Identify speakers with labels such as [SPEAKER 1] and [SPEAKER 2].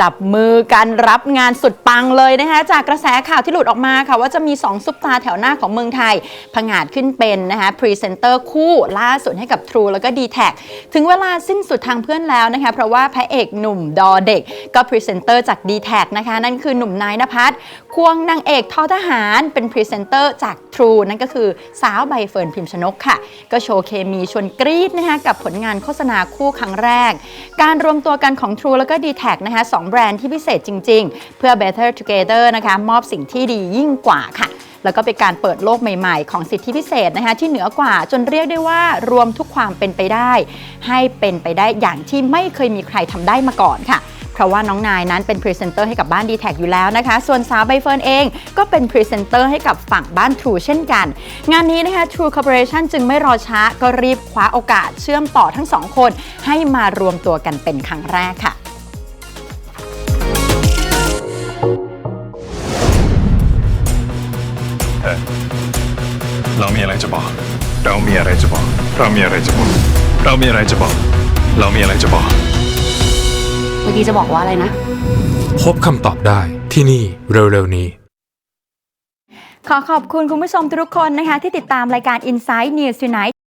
[SPEAKER 1] จับมือกันรับงานสุดปังเลยนะคะจากกระแสข่าวที่หลุดออกมาค่ะ ว่าจะมี 2 ซุปตาแถวหน้าของเมืองไทยผงาดขึ้นเป็นนะคะพรีเซนเตอร์คู่ล่าสุดให้กับ True แล้วก็ d t แทถึงเวลาสิ้นสุดทางเพื่อนแล้วนะคะเพราะว่าพระเอกหนุ่มดอเด็ก ก็พรีเซนเตอร์จาก d t แทนะคะ นั่นคือหนุ่มนายนภัสควงนางเอกทอทหารเป็นพรีเซนเตอร์จาก True นั่นก็คือสาวใบเฟิร์นพิมชนกค่ะ ก็โชว์เคมีชวนกรี๊ดนะคะกับผลงานโฆษณาคู่ครั้งแรก การรวมตัวกันของ True แล้วก็ d t แทนะคะสองแบรนด์ที่พิเศษจริง ๆ เพื่อ Better Together นะคะมอบสิ่งที่ดียิ่งกว่าค่ะ แล้วก็เป็นการเปิดโลกใหม่ๆ ของสิทธิพิเศษนะคะที่เหนือกว่าจนเรียกได้ว่ารวมทุกความเป็นไปได้ ให้เป็นไปได้อย่างที่ไม่เคยมีใครทำได้มาก่อนค่ะเพราะว่าน้องนายนั้นเป็นพรีเซนเตอร์ให้กับบ้าน d t แทอยู่แล้วนะคะ ส่วนสาวใบเฟิร์นเองก็เป็นพรีเซนเตอร์ให้กับฝั่งบ้าน True เช่นกัน งานนี้นะคะ True Corporation จึงไม่รอช้าก็รีบคว้าโอกาสเชื่อมต่อทั้งสองคนให้มารวมตัวกันเป็นครั้งแรกค่ะ
[SPEAKER 2] เออเรามีอะไรจะบอก เรามีอะไรจะบอก เรามีอะไรจะบอก เรามีอะไรจะบอก เรามีอะไรจะบอก
[SPEAKER 3] เมื่อกี้จะบอกว่าอะไรนะ
[SPEAKER 4] พบคำตอบได้ที่นี่เร็วๆนี้
[SPEAKER 1] ขอขอบคุณคุณผู้ชมทุกคนนะคะ ที่ติดตามรายการ Inside News Tonight